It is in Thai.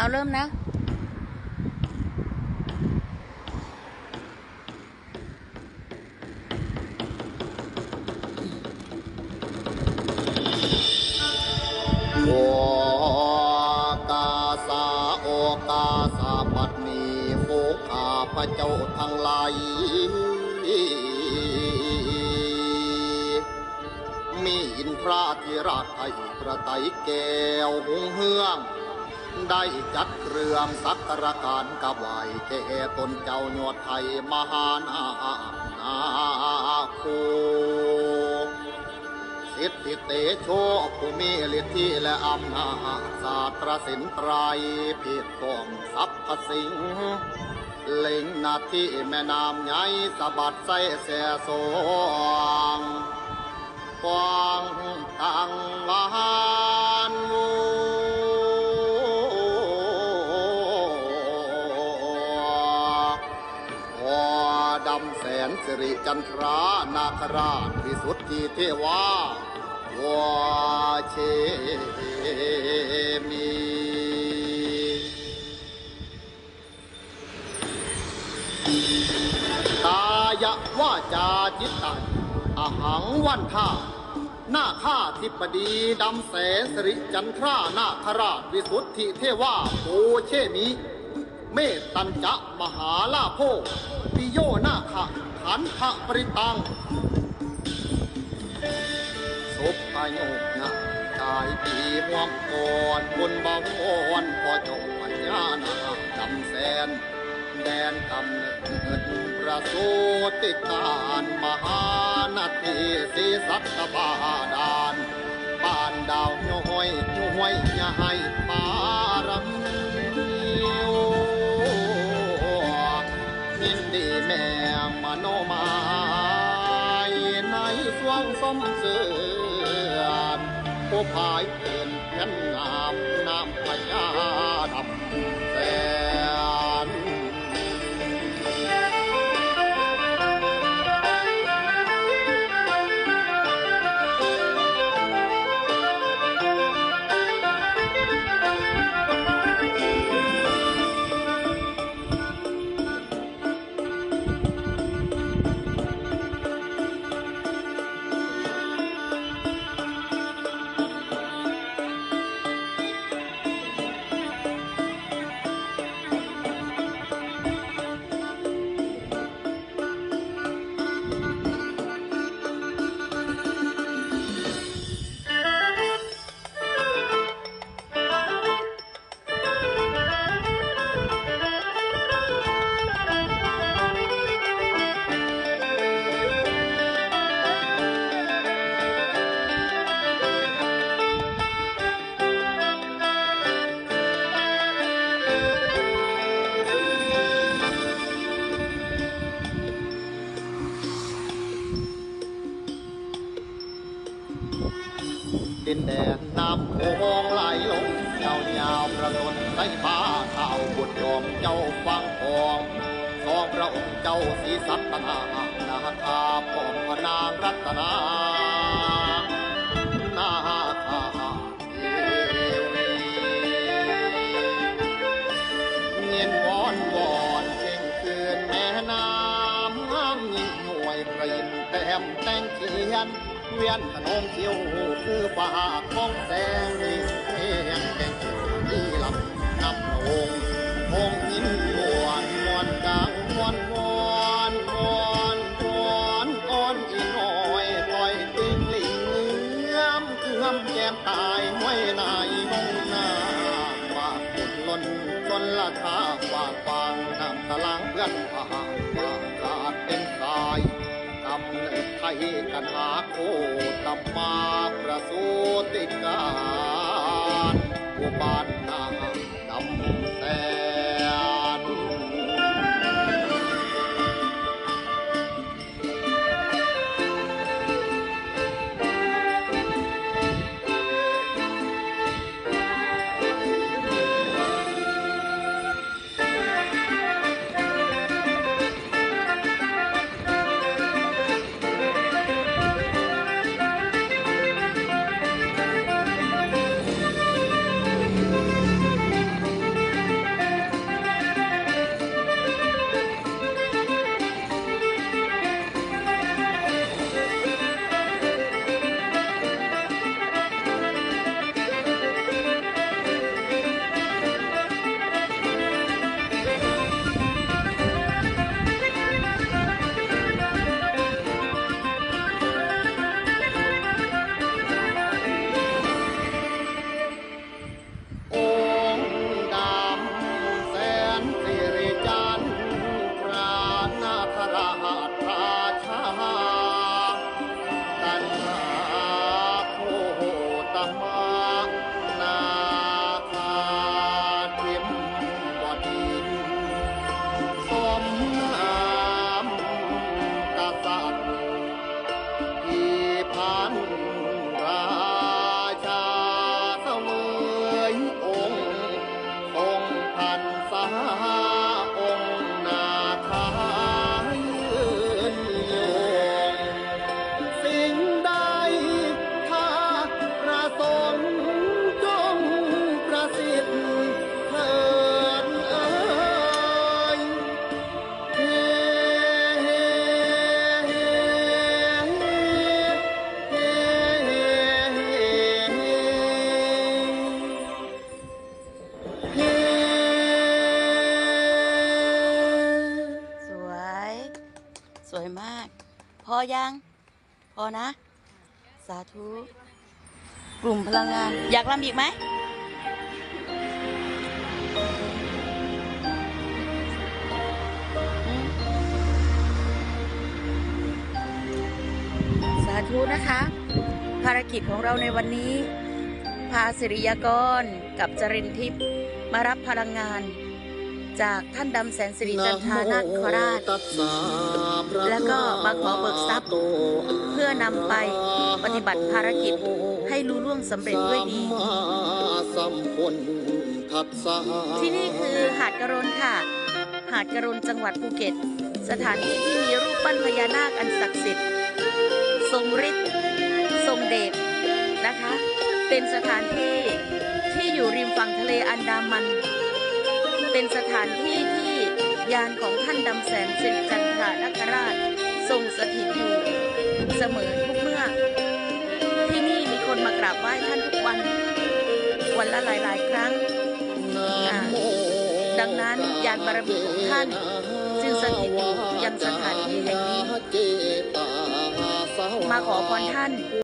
เอาเริ่มนะ โอกาสาโอกาสาบัดนี้โฟข้าพระเจ้าทั้งหลายมีอินทราธิราชไทยประไตยแก้วหงเฮือง ได้จัดเครื่องสักการะการกบไหวแก่ตนเจ้ายอดไทยมหานาโคสิทธิเตโชผู้มีฤทธิและอำนาจศาสตรสินไตรผิดของทรัพย์สิงเล็งนาที่แม่น้ำใหญ่สะบัดใส่เสียสงกวางตังวา สิริจันทรานาคราชวิสุทธิเทวาวาเชมีกายะว่าจาจิตตังอหังวันท่าหน้าข้าทิปดีดำแสนสิริจันทรานาคราชวิสุทธิเทวาโอเชมิ เมตตัญจะมหาลาโภ ปิโยนาคะขันทะปริตังศพอายุนะกายปีห่วงก่อนบนบางอ่อนพอจงปัญญานาดำแสน แดนกำเนิดประสูติการมหานาทีสีสัตบาดานบ้านดาวย้อยย้อยอย่าให้ ผู้พา ลลงยาวยาวๆประสนใส่ผ้าข่าวบุตรยอมเจ้าฟังทองสองพระองค์เจ้าศรีสัตนานาคาปองพนางรัตนานาคาเทวีเงียนวอนวอนเพ่งคืนแม่น้ำงามยิ่งหน่วยประยินแต้มแต่งเขียนเวียนขนมเขียวคือปากของแสง นายมงนาฝากุดล้นจนละทาฝากฟางนำตะลังเพื่อนผ่านปากกาดเป็นสายกำเนิดไทยกันหาโคตมาประสูติการอุบาท ยัง พอนะ สาธุ กลุ่มพลังงาน อยากรำอีกไหมสาธุนะคะ ภารกิจของเราในวันนี้ พาสิริยากรกับจรินทิพย์มารับพลังงาน จากท่านดำแสนสิริจันทานาคราช แล้วก็มาขอเบิกทรัพย์ เพื่อนำไปปฏิบัติภารกิจให้ลุล่วงสำเร็จด้วยดี ที่นี่คือหาดกระโรนค่ะ หาดกระโรนจังหวัดภูเก็ต สถานที่ที่มีรูปปั้นพญานาคอันศักดิ์สิทธิ์ ทรงฤทธิ์ทรงเดชนะคะ เป็นสถานที่ที่อยู่ริมฝั่งทะเลอันดามัน เป็นสถานที่ที่ยานของท่านดำแสนสิริจันทรานคราชทรงสถิตอยู่เสมอทุกเมื่อ ที่นี่มีคนมากราบไหว้ท่านทุกวัน วันละหลาย ๆ ครั้งอ่าดังนั้นยานบารมีของท่าน จึงสถิตอยู่ยังสถานที่แห่งนี้ มาขอพรท่าน